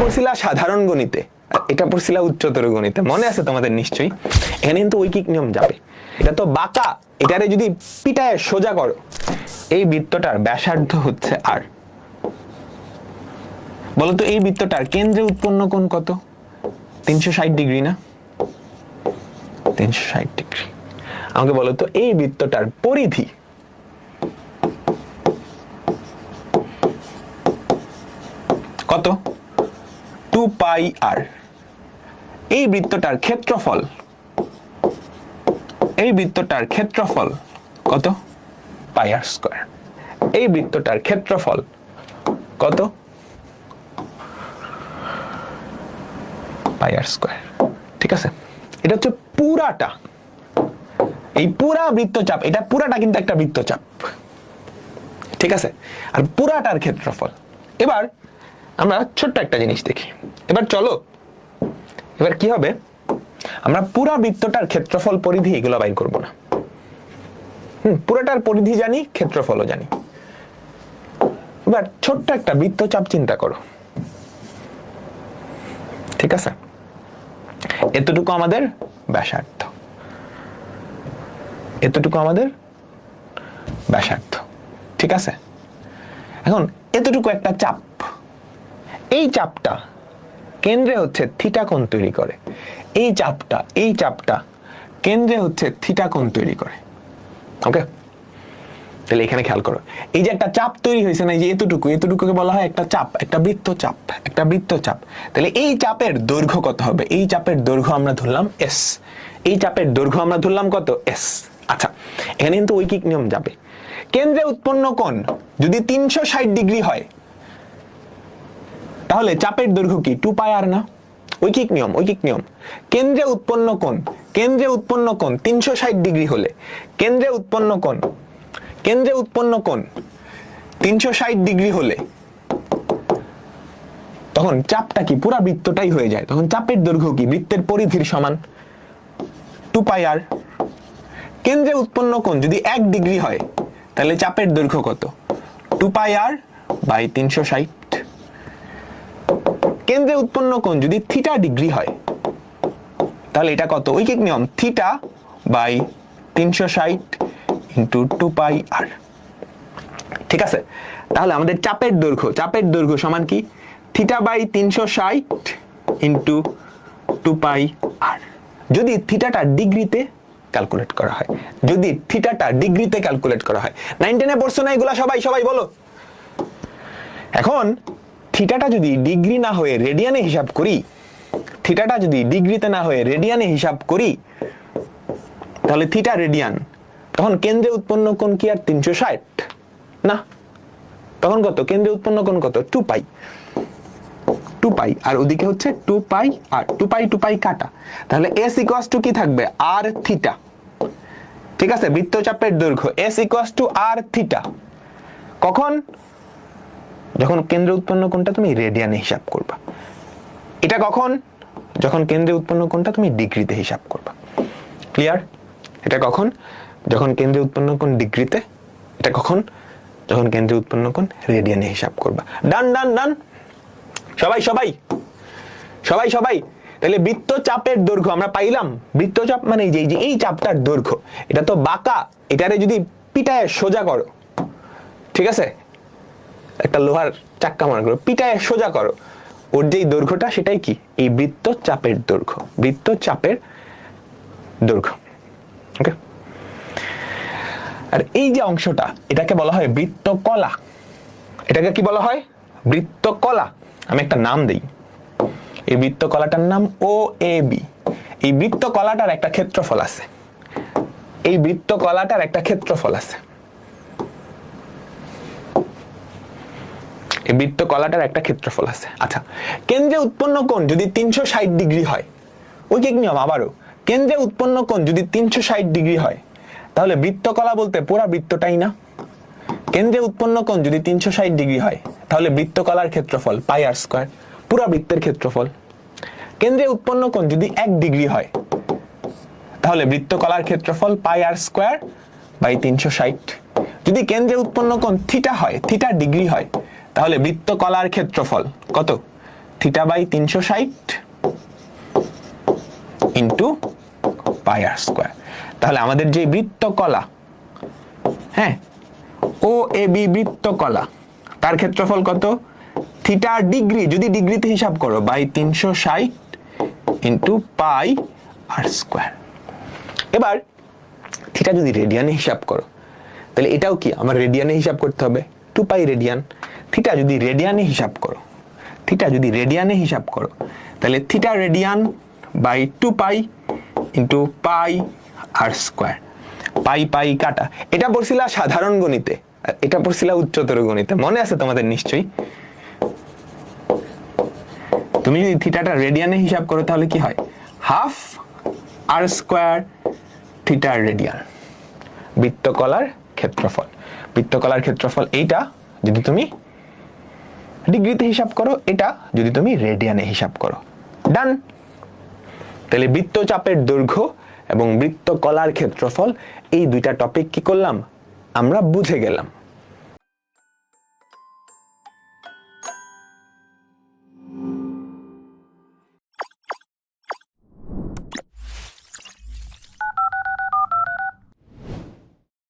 পড়ছিলা সাধারণ গণিতে। আর এটা পড়ছিলা উচ্চতর গণিতে। মনে আছে তোমাদের নিশ্চয়ই? এখানে কিন্তু ঐকিক নিয়ম যাবে। এটা তো বাঁকা। এটারে যদি পিটায় সোজা করো। এই বৃত্তটার ব্যাসার্ধ হচ্ছে আর বলতো এই বৃত্তটার কেন্দ্রে উৎপন্ন কোণ কত? তিনশো ষাট ডিগ্রি না? তিনশো ষাট ডিগ্রি। আমাকে বলো তো এই বৃত্তটার পরিধি কত? Two pi r. এই বৃত্তটার ক্ষেত্রফল, এই বৃত্তটার ক্ষেত্রফল কত? Pi r square. এই বৃত্তটার ক্ষেত্রফল কত? Pi r square. ঠিক আছে? এটা হচ্ছে পুরাটা। এই পুরা বৃত্তচাপ, এটা পুরাটা কিন্তু একটা বৃত্তচাপ। ঠিক আছে? আর পুরাটার ক্ষেত্রফল। এবার আমরা ছোট্ট একটা জিনিস দেখি। এবার চলো, এবার কি হবে? আমরা পুরা বৃত্তটার ক্ষেত্রফল পরিধি এগুলো বাইর করব না। হুম, পুরাটার পরিধি জানি, ক্ষেত্রফলও জানি। এবার ছোট্ট একটা বৃত্তচাপ চিন্তা করো। ঠিক আছে? এতটুকু আমাদের ব্যাসার্ধ। এতটুকু আমাদের ব্যাসার্ধ। ঠিক আছে? এখন এতটুকু একটা চাপ এই চাপটা কেন্দ্রে হচ্ছে থিটা কোণ তৈরি করে। এই চাপটা এই চাপটা কেন্দ্রে হচ্ছে থিটা কোণ তৈরি করে। ওকে তাহলে এখানে খেয়াল করো। এই যে একটা চাপ তৈরি হয়েছে না, এই যে এতটুকু, এতটুকুকে বলা হয় একটা চাপ, একটা বৃত্ত চাপ, একটা বৃত্ত চাপ। তাহলে এই চাপের দৈর্ঘ্য কত হবে? এই চাপের দৈর্ঘ্য আমরা ধরলাম এস এই চাপের দৈর্ঘ্য আমরা ধরলাম কত? এস আচ্ছা এখানে কিন্তু ঐকিক নিয়ম যাবে। কেন্দ্রে উৎপন্ন কোণ যদি তিনশো ষাট ডিগ্রি হয় তাহলে চাপের দৈর্ঘ্য কি? টু পাই আর না? ঐকিক নিয়ম ঐকিক নিয়ম। কেন্দ্রে উৎপন্ন কোণ, কেন্দ্রে উৎপন্ন কোণ তিনশো ষাট ডিগ্রি হলে। কেন্দ্রে উৎপন্ন কোণ, কেন্দ্রে উৎপন্ন কোণ তিনশো ষাট ডিগ্রি হলে। তখন চাপটা কি? পুরা বৃত্তটাই হয়ে যায়। তখন চাপের দৈর্ঘ্য কি? বৃত্তের পরিধির সমান টু পাই আর কেন্দ্রে উৎপন্ন কোণ যদি এক ডিগ্রি হয়, তাহলে চাপের দৈর্ঘ্য কত? টু পাই আর বাই তিনশো ষাট। কেন্দ্রে উৎপন্ন কোণ যদি থিটা ডিগ্রি হয়, তাহলে এটা কত? ঐকিক নিয়ম থিটা বাই তিনশো ষাট ইন্টু টু পাই আর ঠিক আছে? তাহলে আমাদের চাপের দৈর্ঘ্য চাপের দৈর্ঘ্য সমান কি? থিটা বাই তিনশো ষাট ইন্টু টু পাই আর যদি থিটাটা ডিগ্রিতে ক্যালকুলেট করা হয়, যদি থিটাটা ডিগ্রিতে ক্যালকুলেট করা হয় নাইন টেনে পড়ছো না এগুলা সবাই সবাই বলো। এখন থিটাটা যদি ডিগ্রি না হয়ে রেডিয়ানে হিসাব করি, থিটাটা যদি ডিগ্রিতে না হয়ে রেডিয়ানে হিসাব করি, তাহলে থিটা রেডিয়ান। তখন কেন্দ্রে উৎপন্ন কোণ কি আর? তিনশো ষাট। না। তখন কত? কেন্দ্রে উৎপন্ন কোণ কত? Two pi. Two pi. আর ওদিকে হচ্ছে two pi r. Two pi two pi কাটা। তাহলে এস ইকুয়াস টু কি থাকবে? R theta. ঠিক আছে? বৃত্তচাপের দৈর্ঘ্য। S equals to r theta. কখন? যখন কেন্দ্রে উৎপন্ন কোণটা তুমি রেডিয়ানে হিসাব করবা। এটা কখন? যখন কেন্দ্রে উৎপন্ন কোণটা তুমি ডিগ্রিতে হিসাব করবা। ক্লিয়ার? এটা কখন? যখন কেন্দ্রে উৎপন্ন কোণ ডিগ্রিতে, এটা কখন? যখন কেন্দ্রে উৎপন্ন কোণ রেডিয়ানে হিসাব করবা। ডান ডান ডান। সবাই সবাই। সবাই সবাই। তাহলে বৃত্তচাপের দৈর্ঘ্য আমরা পাইলাম। বৃত্তচাপ মানে যে, এই যে, এই চাপটার দৈর্ঘ্য। এটা তো বাঁকা। এটারে যদি পিটায় সোজা করো। ঠিক আছে? একটা লোহার চাক্কা মনে করো, পিটায় সোজা করো। ওর যেই দৈর্ঘ্যটা, সেটাই কি? এই বৃত্ত চাপের দৈর্ঘ্য। বৃত্ত চাপের দৈর্ঘ্য। ওকে আর এই যে অংশটা, এটাকে বলা হয় বৃত্তকলা। এটাকে কি বলা হয়? বৃত্তকলা। আমি একটা নাম দেই। এই বৃত্তকলাটার নাম ও এ বি এই বৃত্তকলাটার একটা ক্ষেত্রফল আছে। এই বৃত্তকলাটার একটা ক্ষেত্রফল আছে। এই বৃত্ত কলাটার একটা ক্ষেত্রফল আছে। আচ্ছা কেন্দ্রে উৎপন্ন কোণ যদি তিনশো ষাট ডিগ্রি হয় ঐকিক নিয়ম আবারও? কেন্দ্রে উৎপন্ন কোণ যদি তিনশো ষাট ডিগ্রি হয়, তাহলে বৃত্তকলা বলতে পুরা বৃত্তটাই না? কেন্দ্রে উৎপন্ন কোণ যদি তিনশো ষাট ডিগ্রি হয়, তাহলে বৃত্তকলার ক্ষেত্রফল পাই আর স্কোয়ার, পুরা বৃত্তের ক্ষেত্রফল। কেন্দ্রে উৎপন্ন কোণ যদি এক ডিগ্রি হয়, তাহলে বৃত্তকলার ক্ষেত্রফল পাই আর স্কোয়ার বাই তিনশো ষাট। যদি কেন্দ্রে উৎপন্ন কোণ থিটা হয়, থিটা ডিগ্রি হয় তাহলে বৃত্তকলার ক্ষেত্রফল কত? থিটা বাই তিনশো ষাট ইন্টু পাই আর স্কোয়ার। তাহলে আমাদের যে বৃত্তকলা হ্যাঁ ও এ বি বৃত্তকলা, তার ক্ষেত্রফল কত? থিটা ডিগ্রি, যদি ডিগ্রিতে হিসাব করো, বাই তিনশো ষাট ইন্টু পাই আর স্কোয়ার। এবার, থিটা যদি রেডিয়ানে হিসাব করো, তাহলে এটাও কি? আমার রেডিয়ানে হিসাব করতে হবে। টু পাই রেডিয়ান থিটা যদি রেডিয়ানে হিসাব করো থিটা যদি রেডিয়ানে হিসাব করো, তাহলে theta radian by two pi into pi r square pi pi কাটা। এটা পড়ছিলা সাধারণ গণিতে, এটা পড়ছিলা উচ্চতর গণিতে, মনে আছে তোমাদের নিশ্চয়ই? তুমি যদি থিটাটা রেডিয়ানে হিসাব করো, তাহলে কি হয়? Half r square theta radian বৃত্তকলার ক্ষেত্রফল। বৃত্তকলার ক্ষেত্রফল এইটা, যদি তুমি ডিগ্রিতে হিসাব করো, এটা যদি তুমি রেডিয়ানে হিসাব করো। ডান তাহলে বৃত্তচাপের দৈর্ঘ্য এবং বৃত্তকলার ক্ষেত্রফল, এই দুইটা টপিক কি করলাম? আমরা বুঝে গেলাম।